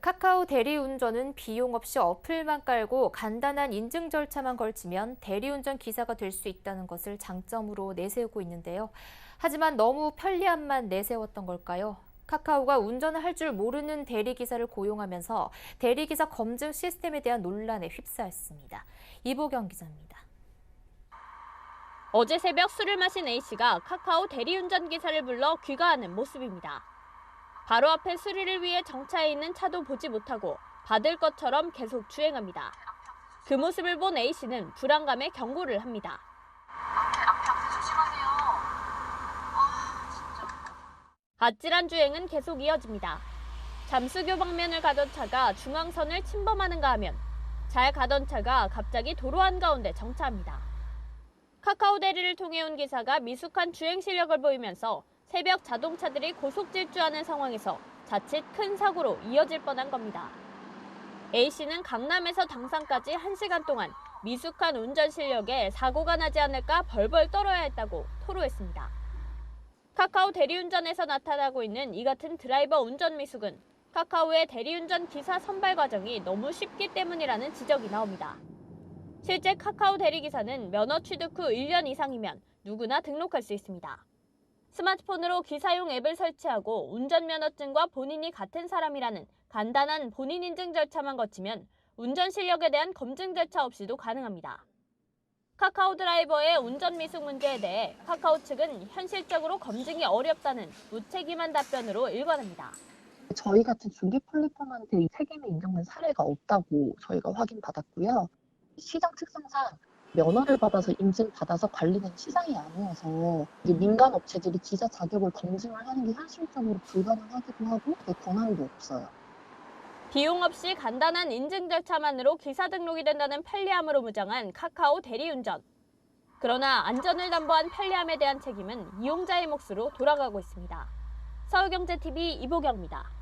카카오 대리운전은 비용 없이 어플만 깔고 간단한 인증 절차만 걸치면 대리운전 기사가 될 수 있다는 것을 장점으로 내세우고 있는데요. 하지만 너무 편리함만 내세웠던 걸까요? 카카오가 운전을 할 줄 모르는 대리기사를 고용하면서 대리기사 검증 시스템에 대한 논란에 휩싸였습니다. 이보경 기자입니다. 어제 새벽 술을 마신 A씨가 카카오 대리운전 기사를 불러 귀가하는 모습입니다. 바로 앞에 수리를 위해 정차해 있는 차도 보지 못하고 받을 것처럼 계속 주행합니다. 그 모습을 본 A씨는 불안감에 경고를 합니다. 아찔한 주행은 계속 이어집니다. 잠수교 방면을 가던 차가 중앙선을 침범하는가 하면 잘 가던 차가 갑자기 도로 한가운데 정차합니다. 카카오 대리를 통해 온 기사가 미숙한 주행 실력을 보이면서 새벽 자동차들이 고속 질주하는 상황에서 자칫 큰 사고로 이어질 뻔한 겁니다. A씨는 강남에서 당산까지 1시간 동안 미숙한 운전 실력에 사고가 나지 않을까 벌벌 떨어야 했다고 토로했습니다. 카카오 대리운전에서 나타나고 있는 이 같은 드라이버 운전 미숙은 카카오의 대리운전 기사 선발 과정이 너무 쉽기 때문이라는 지적이 나옵니다. 실제 카카오 대리기사는 면허 취득 후 1년 이상이면 누구나 등록할 수 있습니다. 스마트폰으로 기사용 앱을 설치하고 운전면허증과 본인이 같은 사람이라는 간단한 본인 인증 절차만 거치면 운전 실력에 대한 검증 절차 없이도 가능합니다. 카카오 드라이버의 운전 미숙 문제에 대해 카카오 측은 현실적으로 검증이 어렵다는 무책임한 답변으로 일관합니다. 저희 같은 중개 플랫폼한테 이 책임이 인정된 사례가 없다고 저희가 확인받았고요. 시장 특성상 면허를 받아서 인증 받아서 관리된 시장이 아니어서 이게 민간 업체들이 기자 자격을 검증을 하는 게 현실적으로 불가능하기도 하고 그 권한도 없어요. 비용 없이 간단한 인증 절차만으로 기사 등록이 된다는 편리함으로 무장한 카카오 대리운전. 그러나 안전을 담보한 편리함에 대한 책임은 이용자의 몫으로 돌아가고 있습니다. 서울경제TV 이보경입니다.